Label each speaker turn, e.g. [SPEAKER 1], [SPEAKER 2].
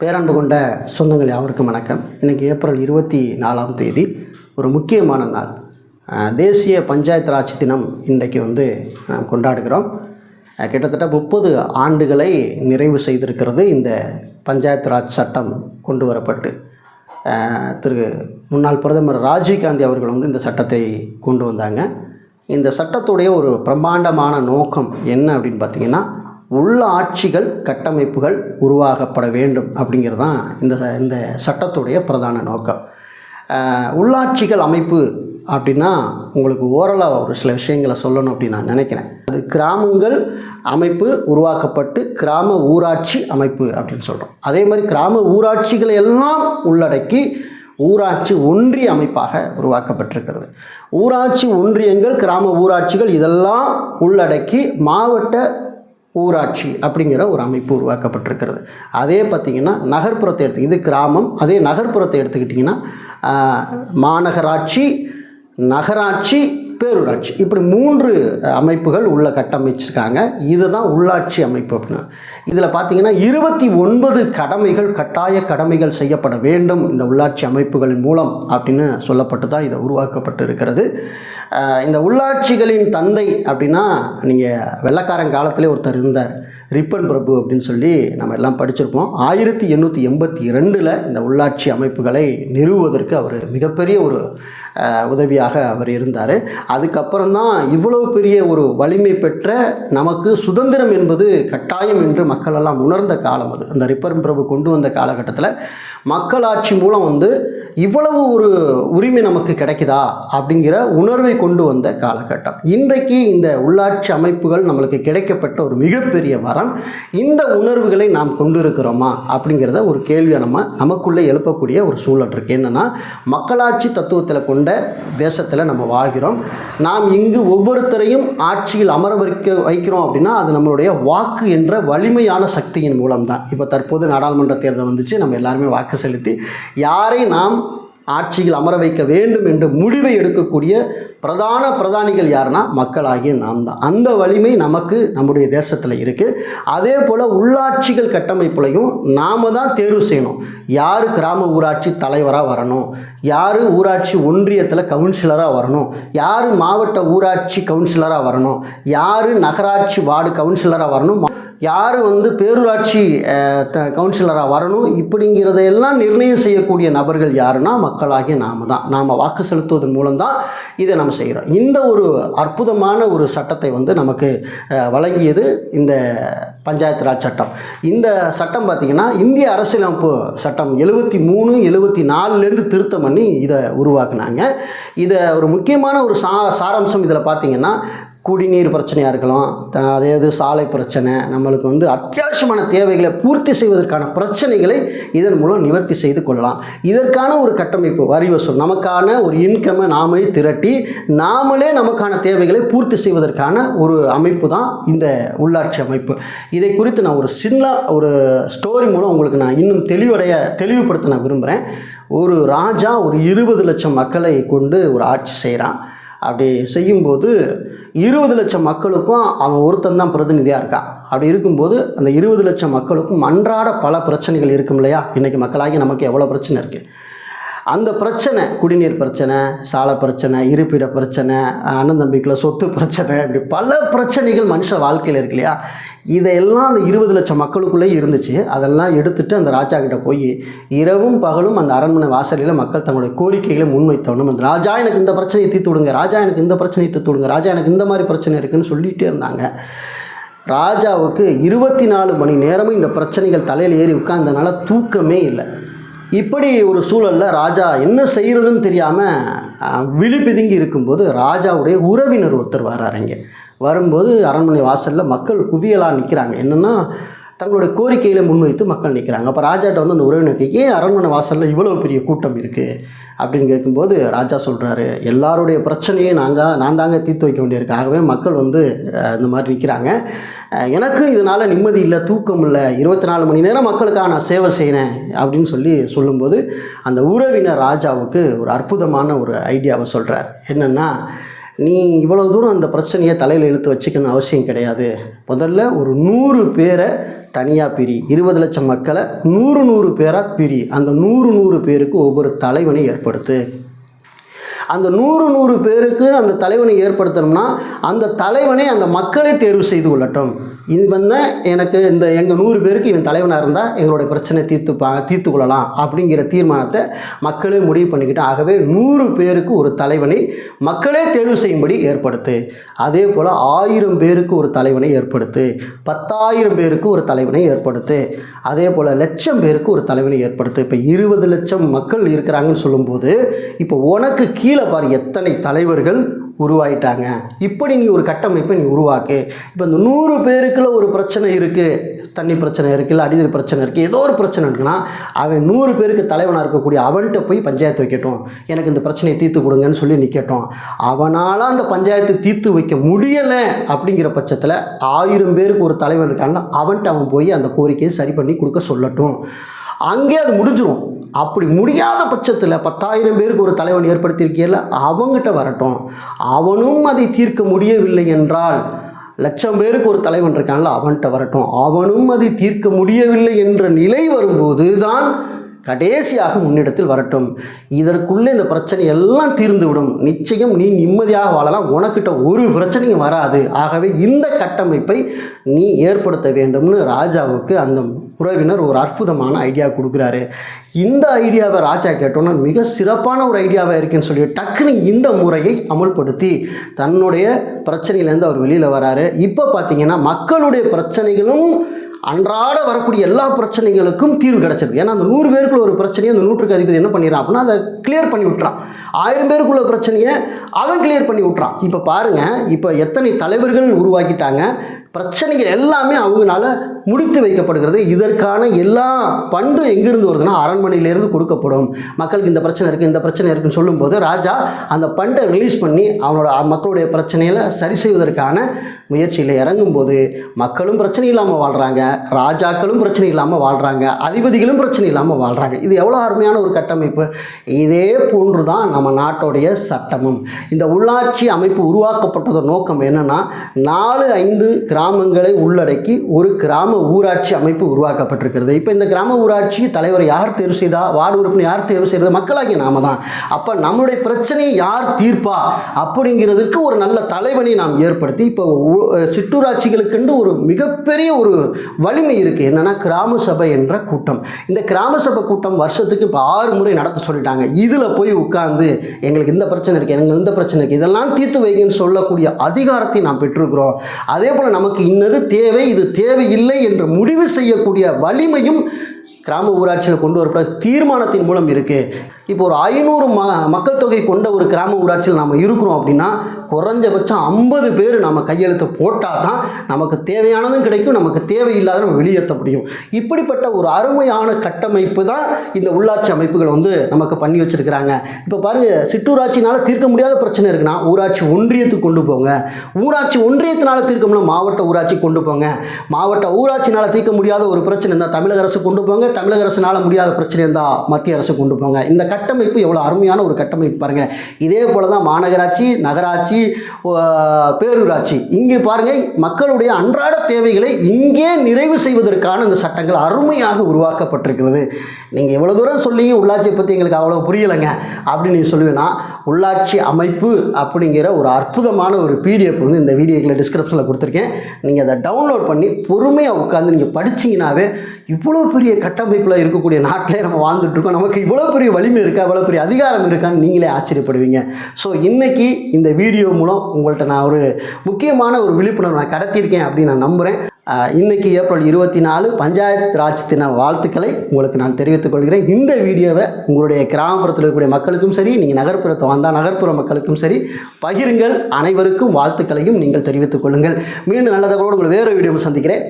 [SPEAKER 1] பேரன்பு கொண்ட சொந்தங்கள் யாவருக்கும் வணக்கம். இன்றைக்கி ஏப்ரல் இருபத்தி நாலாம் தேதி ஒரு முக்கியமான நாள். தேசிய பஞ்சாயத்து ராஜ் தினம் இன்றைக்கு வந்து நாம் கொண்டாடுகிறோம். கிட்டத்தட்ட முப்பது ஆண்டுகளை நிறைவு செய்திருக்கிறது இந்த பஞ்சாயத்து ராஜ் சட்டம் கொண்டு வரப்பட்டு. திரு முன்னாள் பிரதமர் ராஜீவ்காந்தி அவர்கள் வந்து இந்த சட்டத்தை கொண்டு வந்தாங்க. இந்த சட்டத்துடைய ஒரு பிரம்மாண்டமான நோக்கம் என்ன அப்படின்னு பார்த்தீங்கன்னா உள்ள ஆட்சிகள் கட்டமைப்புகள் உருவாக்கப்பட வேண்டும் அப்படிங்கிறது தான் இந்த இந்த சட்டத்துடைய பிரதான நோக்கம். உள்ளாட்சிகள் அமைப்பு அப்படின்னா உங்களுக்கு ஓரளவு ஒரு சில விஷயங்களை சொல்லணும் அப்படின்னு நான் நினைக்கிறேன். அது கிராமங்கள் அமைப்பு உருவாக்கப்பட்டு கிராம ஊராட்சி அமைப்பு அப்படின்னு சொல்கிறோம் அதே மாதிரி கிராம ஊராட்சிகளை எல்லாம் உள்ளடக்கி ஊராட்சி ஒன்றிய அமைப்பாக உருவாக்கப்பட்டிருக்கிறது. ஊராட்சி ஒன்றியங்கள் கிராம ஊராட்சிகள் இதெல்லாம் உள்ளடக்கி மாவட்ட ஊராட்சி அப்படிங்கிற ஒரு அமைப்பு உருவாக்கப்பட்டிருக்கிறது. அதே பார்த்திங்கன்னா நகர்ப்புறத்தை எடுத்து இது கிராமம் அதே நகர்ப்புறத்தை எடுத்துக்கிட்டிங்கன்னா மாநகராட்சி நகராட்சி பேரூராட்சி இப்படி மூன்று அமைப்புகள் உள்ள கட்டமைச்சிருக்காங்க. இதுதான் உள்ளாட்சி அமைப்பு அப்படின்னு. இதில் பார்த்தீங்கன்னா இருபத்தி ஒன்பது கடமைகள் கட்டாய கடமைகள் செய்யப்பட வேண்டும் இந்த உள்ளாட்சி அமைப்புகளின் மூலம் அப்படின்னு சொல்லப்பட்டு தான் இதை உருவாக்கப்பட்டு இருக்கிறது இந்த உள்ளாட்சிகளின் தந்தை அப்படின்னா நீங்கள் வெள்ளக்காரன் காலத்திலே ஒருத்தர் இருந்தார். ரிப்பன் பிரபு அப்படின்னு சொல்லி நம்ம எல்லாம் படிச்சிருப்போம். ஆயிரத்தி எண்ணூற்றி எண்பத்தி ரெண்டில் இந்த உள்ளாட்சி அமைப்புகளை நிறுவுவதற்கு அவர் மிகப்பெரிய ஒரு உதவியாக அவர் இருந்தார். அதுக்கப்புறம் தான் இவ்வளவு பெரிய ஒரு வலிமை பெற்ற நமக்கு சுதந்திரம் என்பது கட்டாயம் என்று மக்களெல்லாம் உணர்ந்த காலம் அது. அந்த ரிப்பன் பிரபு கொண்டு வந்த காலகட்டத்தில் மக்களாட்சி மூலம் வந்து இவ்வளவு ஒரு உரிமை நமக்கு கிடைக்குதா அப்படிங்கிற உணர்வை கொண்டு வந்த காலகட்டம். இன்றைக்கு இந்த உள்ளாட்சி அமைப்புகள் நம்மளுக்கு கிடைக்கப்பட்ட ஒரு மிகப்பெரிய வரம். இந்த உணர்வுகளை நாம் கொண்டு இருக்கிறோமா அப்படிங்கிறத ஒரு கேள்வியை நம்ம நமக்குள்ளே எழுப்பக்கூடிய ஒரு சூழல் இருக்குது என்னென்னா மக்களாட்சி தத்துவத்தில் கொண்ட தேசத்தில் நம்ம வாழ்கிறோம். நாம் இங்கு ஒவ்வொருத்தரையும் ஆட்சியில் அமர வைக்க வைக்கிறோம் அப்படின்னா அது நம்மளுடைய வாக்கு என்ற வலிமையான சக்தியின் மூலம்தான். இப்போ தற்போது நாடாளுமன்ற தேர்தல் வந்துச்சு. நம்ம எல்லாருமே வாக்கு செலுத்தி யாரை நாம் ஆட்சியில் அமர வைக்க வேண்டும் என்ற முடிவை எடுக்கக்கூடிய பிரதான பிரதானிகள் யாருன்னா மக்களாகிய நாம் தான் அந்த வலிமை நமக்கு நம்முடைய தேசத்தில் இருக்குது அதே போல் உள்ளாட்சிகள் கட்டமைப்புலையும் நாம் தான் தேர்வு செய்யணும். யார் கிராம ஊராட்சி தலைவராக வரணும்? யார் ஊராட்சி ஒன்றியத்தில் கவுன்சிலராக வரணும்? யார் மாவட்ட ஊராட்சி கவுன்சிலராக வரணும்? யார் நகராட்சி வார்டு கவுன்சிலராக வரணும்? யார் வந்து பேரூராட்சி த கவுன்சிலராக வரணும்? இப்படிங்கிறதையெல்லாம் நிர்ணயம் செய்யக்கூடிய நபர்கள் யாருன்னா மக்களாகிய நாம தான் நாம் வாக்கு செலுத்துவதன் மூலம்தான் இதை நம்ம செய்கிறோம் இந்த ஒரு அற்புதமான ஒரு சட்டத்தை வந்து நமக்கு வழங்கியது இந்த பஞ்சாயத்து ராஜ் சட்டம். இந்த சட்டம் பார்த்திங்கன்னா இந்திய அரசியலமைப்பு சட்டம் எழுபத்தி மூணு எழுபத்தி நாலுலேருந்து திருத்தம் பண்ணி இதை உருவாக்குனாங்க. இதை ஒரு முக்கியமான ஒரு சா சாராம்சம் இதில் பார்த்திங்கன்னா குடிநீர் பிரச்சனையாக இருக்கலாம் அதாவது சாலை பிரச்சனை நம்மளுக்கு வந்து அத்தியாவசியமான தேவைகளை பூர்த்தி செய்வதற்கான பிரச்சனைகளை இதன் மூலம் நிவர்த்தி செய்து கொள்ளலாம். இதற்கான ஒரு கட்டமைப்பு வரி வசூல் நமக்கான ஒரு இன்கம்மை நாமே திரட்டி நாமளே நமக்கான தேவைகளை பூர்த்தி செய்வதற்கான ஒரு அமைப்பு தான் இந்த உள்ளாட்சி அமைப்பு. இதை குறித்து நான் ஒரு சின்ன ஒரு ஸ்டோரி மூலம் உங்களுக்கு நான் இன்னும் தெளிவடைய தெளிவுபடுத்த நான் விரும்புகிறேன் ஒரு ராஜா ஒரு இருபது லட்சம் மக்களை கொண்டு ஒரு ஆட்சி செய்கிறான் அப்படி செய்யும்போது இருபது லட்சம் மக்களுக்கும் அவன் ஒருத்தன் தான் பிரதிநிதியாக இருக்கான் அப்படி இருக்கும்போது அந்த இருபது லட்சம் மக்களுக்கும் அன்றாட பல பிரச்சனைகள் இருக்கும் இல்லையா? இன்றைக்கி மக்களாகி நமக்கு எவ்வளோ பிரச்சனை இருக்குது அந்த பிரச்சனை குடிநீர் பிரச்சனை சாலை பிரச்சனை இருப்பிட பிரச்சனை அண்ணன் தம்பிக்குள்ள சொத்து பிரச்சனை இப்படி பல பிரச்சனைகள் மனுஷ வாழ்க்கையில் இருக்கு இல்லையா? இதையெல்லாம் அந்த இருபது லட்சம் மக்களுக்குள்ளே இருந்துச்சு. அதெல்லாம் எடுத்துகிட்டு அந்த ராஜா கிட்ட போய் இரவும் பகலும் அந்த அரண்மனை வாசலில் மக்கள் தங்களுடைய கோரிக்கைகளை முன்வைத்தவனும் அந்த ராஜா எனக்கு இந்த பிரச்சனையை தீர்த்து விடுங்க ராஜா எனக்கு இந்த பிரச்சனையை தீர்த்து விடுங்க ராஜா எனக்கு இந்த மாதிரி பிரச்சனை இருக்குன்னு சொல்லிகிட்டே இருந்தாங்க. ராஜாவுக்கு இருபத்தி நாலு மணி நேரமும் இந்த பிரச்சனைகள் தலையில் ஏறி உட்கார்ந்தனால தூக்கமே இல்லை. இப்படி ஒரு சூழலில் ராஜா என்ன செய்கிறதுன்னு தெரியாமல் விழி பிதுங்கி இருக்கும்போது ராஜாவுடைய உறவினர் ஒருத்தர் வராரு இங்கே வரும்போது அரண்மனை வாசலில் மக்கள் குவியலாக நிற்கிறாங்க என்னென்னா தங்களுடைய கோரிக்கையில் முன்வைத்து மக்கள் நிற்கிறாங்க அப்போ ராஜாட்ட வந்து அந்த உறவினர் ஏன் அரண்மனை வாசலில் இவ்வளோ பெரிய கூட்டம் இருக்குது அப்படின்னு கேட்கும்போது ராஜா சொல்கிறாரு எல்லாருடைய பிரச்சனையும் நாங்கள் நான் தாங்க தீர்த்து வைக்க வேண்டியிருக்கு. ஆகவே மக்கள் வந்து இந்த மாதிரி நிற்கிறாங்க எனக்கு இதனால் நிம்மதி இல்லை தூக்கம் இல்லை. இருபத்தி நாலு மணி நேரம் மக்களுக்காக நான் சேவை செய்கிறேன் அப்படின்னு சொல்லி சொல்லும்போது அந்த உறவினர் ராஜாவுக்கு ஒரு அற்புதமான ஒரு ஐடியாவை சொல்கிறார் என்னென்னா நீ இவ்வளோ தூரம் அந்த பிரச்சனையை தலையில் இழுத்து வச்சுக்கணும் அவசியம் கிடையாது. முதல்ல ஒரு நூறு பேரை தனியாக பிரி. இருபது லட்சம் மக்களை நூறு நூறு பேராக பிரி. அந்த நூறு நூறு பேருக்கு ஒவ்வொரு தலைவனை ஏற்படுத்து. அந்த நூறு நூறு பேருக்கு அந்த தலைவனை ஏற்படுத்தணும்னா அந்த தலைவனை அந்த மக்களை தேர்வு செய்து கொள்ளட்டும். இது வந்து எனக்கு இந்த எங்கள் நூறு பேருக்கு இவன் தலைவனாக இருந்தால் எங்களுடைய பிரச்சனை தீர்த்துப்பா தீர்த்து கொள்ளலாம் அப்படிங்கிற தீர்மானத்தை மக்களே முடிவு பண்ணிக்கிட்டு ஆகவே நூறு பேருக்கு ஒரு தலைவனை மக்களே தேர்வு செய்யும்படி ஏற்படுத்து. அதே போல் ஆயிரம் பேருக்கு ஒரு தலைவனை ஏற்படுத்து. பத்தாயிரம் பேருக்கு ஒரு தலைவனை ஏற்படுத்து. அதே போல் லட்சம் பேருக்கு ஒரு தலைவனை ஏற்படுத்து. இப்போ இருபது லட்சம் மக்கள் இருக்கிறாங்கன்னு சொல்லும்போது இப்போ உனக்கு கீழே பாரு எத்தனை தலைவர்கள் உருவாயிட்டாங்க. இப்படி நீ ஒரு கட்டமைப்பை நீ உருவாக்கு. இப்போ இந்த நூறு பேருக்குள்ள ஒரு பிரச்சனை இருக்குது தண்ணி பிரச்சனை இருக்குது இல்லை அடிநீர் பிரச்சனை இருக்குது ஏதோ ஒரு பிரச்சனை இருக்குன்னா அவன் நூறு பேருக்கு தலைவனாக இருக்கக்கூடிய அவன்கிட்ட போய் பஞ்சாயத்து வைக்கட்டும். எனக்கு இந்த பிரச்சனையை தீர்த்து கொடுங்கன்னு சொல்லி நிற்கட்டும் அவனால் அந்த பஞ்சாயத்து தீர்த்து வைக்க முடியலை அப்படிங்கிற பட்சத்தில் ஆயிரம் பேருக்கு ஒரு தலைவன் இருக்காங்கன்னா அவன்கிட்ட அவன் போய் அந்த கோரிக்கையை சரி பண்ணி கொடுக்க சொல்லட்டும். அங்கே அது முடிஞ்சிடும் அப்படி முடியாத பட்சத்தில் பத்தாயிரம் பேருக்கு ஒரு தலைவன் ஏற்படுத்தியிருக்கையில் அவங்ககிட்ட வரட்டும். அவனும் அதை தீர்க்க முடியவில்லை என்றால் லட்சம் பேருக்கு ஒரு தலைவன் இருக்கான்ல அவன்கிட்ட வரட்டும். அவனும் அதை தீர்க்க முடியவில்லை என்ற நிலை வரும்போது தான் கடைசியாக முன்னிடத்தில் வரட்டும். இதற்குள்ளே இந்த பிரச்சனை எல்லாம் தீர்ந்துவிடும். நிச்சயம் நீ நிம்மதியாக வாழலாம். உனக்கிட்ட ஒரு பிரச்சனையும் வராது. ஆகவே இந்த கட்டமைப்பை நீ ஏற்படுத்த வேண்டும்னு ராஜாவுக்கு அந்த உறவினர் ஒரு அற்புதமான ஐடியா கொடுக்குறாரு. இந்த ஐடியாவை ராஜா கேட்டோன்னா மிக சிறப்பான ஒரு ஐடியாவாக இருக்குன்னு சொல்லி டக்குனு இந்த முறையை அமல்படுத்தி தன்னுடைய பிரச்சனையிலேருந்து அவர் வெளியில் வராரு. இப்போ பார்த்தீங்கன்னா மக்களுடைய பிரச்சனைகளும் அன்றாட வரக்கூடிய எல்லா பிரச்சனைகளுக்கும் தீர்வு கிடச்சிது. ஏன்னா அந்த நூறு பேருக்குள்ள ஒரு பிரச்சனையை அந்த நூற்றுக்கு அதிபதி என்ன பண்ணிடுறான் அப்படின்னா அதை கிளியர் பண்ணி விட்றான் ஆயிரம் பேருக்குள்ள பிரச்சனையை அவன் கிளியர் பண்ணி விட்றான் இப்போ பாருங்கள் இப்போ எத்தனை தலைவர்கள் உருவாக்கிட்டாங்க பிரச்சனைகள் எல்லாமே அவங்களால முடித்து வைக்கப்படுகிறது. இதற்கான எல்லா பண்டும் எங்கிருந்து வருதுன்னா அரண்மனையிலேருந்து கொடுக்கப்படும். மக்களுக்கு இந்த பிரச்சனை இருக்குது இந்த பிரச்சனை இருக்குன்னு சொல்லும்போது ராஜா அந்த பண்டை ரிலீஸ் பண்ணி அவனோட மக்களுடைய பிரச்சனையில் சரி செய்வதற்கான முயற்சியில் இறங்கும்போது மக்களும் பிரச்சனை இல்லாமல் வாழ்கிறாங்க ராஜாக்களும் பிரச்சனை இல்லாமல் வாழ்கிறாங்க அதிபதிகளும் பிரச்சனை இல்லாமல் வாழ்கிறாங்க இது எவ்வளோ அருமையான ஒரு கட்டமைப்பு. இதே போன்று தான் நம்ம நாட்டோடைய சட்டமும். இந்த உள்ளாட்சி அமைப்பு உருவாக்கப்பட்டதோட நோக்கம் என்னென்னா நாலு ஐந்து கிராமங்களை உள்ளடக்கி ஒரு கிராம ஊராட்சி அமைப்பு உருவாக்கப்பட்டிருக்கிறது. இப்போ இந்த கிராம ஊராட்சி தலைவர் யார் தேர்வு செய்தா? வார்டு உறுப்பினர் யார் தேர்வு செய்கிறது மக்களாகிய நாம தான். அப்போ நம்முடைய பிரச்சனையை யார் தீர்ப்பா? அப்படிங்கிறதுக்கு ஒரு நல்ல தலைவனை நாம் ஏற்படுத்தி இப்போ சிற்றூராட்சிகளுக்குண்டு ஒரு மிகப்பெரிய ஒரு வலிமை இருக்குது என்னென்னா கிராம சபை என்ற கூட்டம். இந்த கிராம சபை கூட்டம் வருஷத்துக்கு இப்போ ஆறு முறை நடத்த சொல்லிட்டாங்க. இதில் போய் உட்கார்ந்து எங்களுக்கு இந்த பிரச்சனை இருக்குது எங்களுக்கு இந்த பிரச்சனை இருக்குது இதெல்லாம் தீர்த்து வைங்கன்னு சொல்லக்கூடிய அதிகாரத்தை நாம் பெற்றிருக்கிறோம். அதே போல் நமக்கு இன்னது தேவை இது தேவையில்லை என்று முடிவு செய்யக்கூடிய வலிமையும் கிராம ஊராட்சியில் கொண்டு வரப்பட்ட தீர்மானத்தின் மூலம் இருக்குது இப்போ ஒரு ஐநூறு ம மக்கள் தொகை கொண்ட ஒரு கிராம ஊராட்சியில் நாம் இருக்கிறோம் அப்படின்னா குறைஞ்சபட்சம் ஐம்பது பேர் நம்ம கையெழுத்து போட்டால் தான் நமக்கு தேவையானதும் கிடைக்கும் நமக்கு தேவையில்லாத நம்ம வெளியேற்ற முடியும். இப்படிப்பட்ட ஒரு அருமையான கட்டமைப்பு தான் இந்த உள்ளாட்சி அமைப்புகள் வந்து நமக்கு பண்ணி வச்சுருக்கிறாங்க. இப்போ பாருங்கள் சிற்றூராட்சினால் தீர்க்க முடியாத பிரச்சனை இருக்குன்னா ஊராட்சி ஒன்றியத்துக்கு கொண்டு போங்க. ஊராட்சி ஒன்றியத்தினால் தீர்க்க மாவட்ட ஊராட்சி கொண்டு போங்க. மாவட்ட ஊராட்சினால் தீர்க்க முடியாத ஒரு பிரச்சனை இருந்தால் தமிழக அரசு கொண்டு போங்க. தமிழக அரசுனால் முடியாத பிரச்சனை இருந்தால் மத்திய அரசு கொண்டு போங்க. இந்த கட்டமைப்பு எவ்வளோ அருமையான ஒரு கட்டமைப்பு பாருங்கள் இதே போல் தான் மாநகராட்சி நகராட்சி பேரூராட்சி. இங்கே பாருங்கள் மக்களுடைய அன்றாட தேவைகளை இங்கே நிறைவு செய்வதற்கான இந்த சட்டங்கள் அருமையாக உருவாக்கப்பட்டிருக்கிறது. நீங்கள் இவ்வளோ தூரம் சொல்லி உள்ளாட்சியை பற்றி எங்களுக்கு அவ்வளோ புரியலைங்க. அப்படின்னு நீ சொல்லுவேன்னா உள்ளாட்சி அமைப்பு அப்படிங்கிற ஒரு அற்புதமான ஒரு பிடிஎஃப் வந்து இந்த வீடியோக்கில் டிஸ்கிரிப்ஷனில் கொடுத்துருக்கேன். நீங்கள் அதை டவுன்லோட் பண்ணி பொறுமையாக உட்காந்து நீங்கள் படிச்சீங்கன்னாவே இவ்வளோ பெரிய கட்டமைப்பில் இருக்கக்கூடிய நாட்டிலே நம்ம வாழ்ந்துட்டுருக்கோம் நமக்கு இவ்வளோ பெரிய வலிமை இருக்கா? இவ்வளோ பெரிய அதிகாரம் இருக்கான்னு நீங்களே ஆச்சரியப்படுவீங்க. ஸோ இன்றைக்கி இந்த வீடியோ மூலம் உங்கள்கிட்ட நான் ஒரு முக்கியமான ஒரு விழிப்புணர்வு நான் கடத்தியிருக்கேன் அப்படின்னு நான் நம்புகிறேன் இன்றைக்கி ஏப்ரல் இருபத்தி நாலு பஞ்சாயத் ராஜ் தின வாழ்த்துக்களை உங்களுக்கு நான் தெரிவித்துக் கொள்கிறேன் இந்த வீடியோவை உங்களுடைய கிராமப்புறத்தில் இருக்கக்கூடிய மக்களுக்கும் சரி நீங்கள் நகர்ப்புறத்தை வந்தால் நகர்ப்புற மக்களுக்கும் சரி பகிருங்கள். அனைவருக்கும் வாழ்த்துக்களையும் நீங்கள் தெரிவித்துக் கொள்ளுங்கள். மீண்டும் நல்லதாக தகவலோடு உங்களை வேறு வீடியோவில் சந்திக்கிறேன்.